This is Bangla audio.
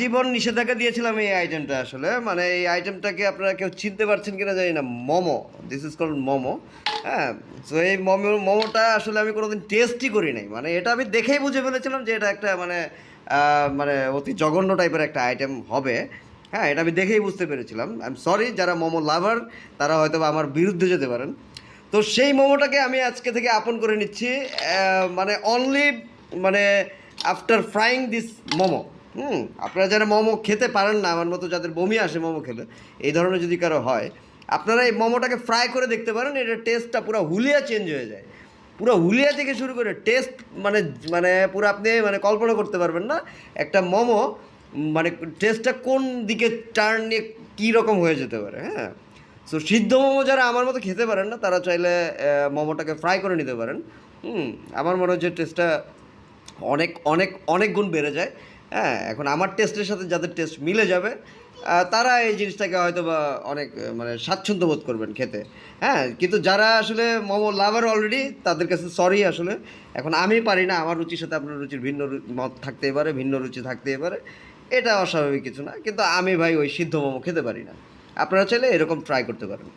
জীবন নিষেধাজ্ঞা দিয়েছিলাম এই আইটেমটা আসলে। মানে এই আইটেমটাকে আপনারা কেউ চিনতে পারছেন কিনা জানি না। Momo this is call momo. হ্যাঁ তো এই মোমো, মোমোটা আসলে আমি কোনোদিন টেস্টই করি নাই। মানে এটা আমি দেখেই বুঝে ফেলেছিলাম যে এটা একটা মানে মানে অতি জঘন্য টাইপের একটা আইটেম হবে। হ্যাঁ এটা আমি দেখেই বুঝতে পেরেছিলাম। আই এম সরি যারা মোমো লাভার তারা হয়তো আমার বিরুদ্ধে যেতে পারেন। তো সেই মোমোটাকে আমি আজকে থেকে আপন করে নিচ্ছি মানে অনলি মানে আফটার ফ্রাইং দিস মোমো। হুম, আপনারা যারা মোমো খেতে পারেন না, আমার মতো যাদের বমি আসে মোমো খেলে এই ধরনের যদি কারও হয়, আপনারা এই মোমোটাকে ফ্রাই করে দেখতে পারেন, এটার টেস্টটা পুরো হুলিয়া চেঞ্জ হয়ে যায়। পুরো হুলিয়া থেকে শুরু করে টেস্ট মানে মানে পুরো আপনি মানে কল্পনা করতে পারবেন না, একটা মোমো মানে টেস্টটা কোন দিকে টার্ন নিয়ে কী রকম হয়ে যেতে পারে হ্যাঁ? সো সিদ্ধ মোমো যারা আমার মতো খেতে পারেন না, তারা চাইলে মোমোটাকে ফ্রাই করে নিতে পারেন। হুম, আমার মনে হচ্ছে টেস্টটা অনেক অনেক অনেক গুণ বেড়ে যায়। হ্যাঁ এখন আমার টেস্টের সাথে যাদের টেস্ট মিলে যাবে তারা এই জিনিসটাকে হয়তো বা অনেক মানে স্বাচ্ছন্দ্য বোধ করবেন খেতে। হ্যাঁ কিন্তু যারা আসলে মোমো লাভার অলরেডি তাদের কাছে সরি আসলে। এখন আমি পারি না, আমার রুচির সাথে আপনার রুচির ভিন্ন মত থাকতেই পারে, ভিন্ন রুচি থাকতেই পারে। এটা অস্বাভাবিক কিছু না, কিন্তু আমি ভাই ওই সিদ্ধ মোমো খেতে পারি না। আপনারা চাইলে এরকম ট্রাই করতে পারেন।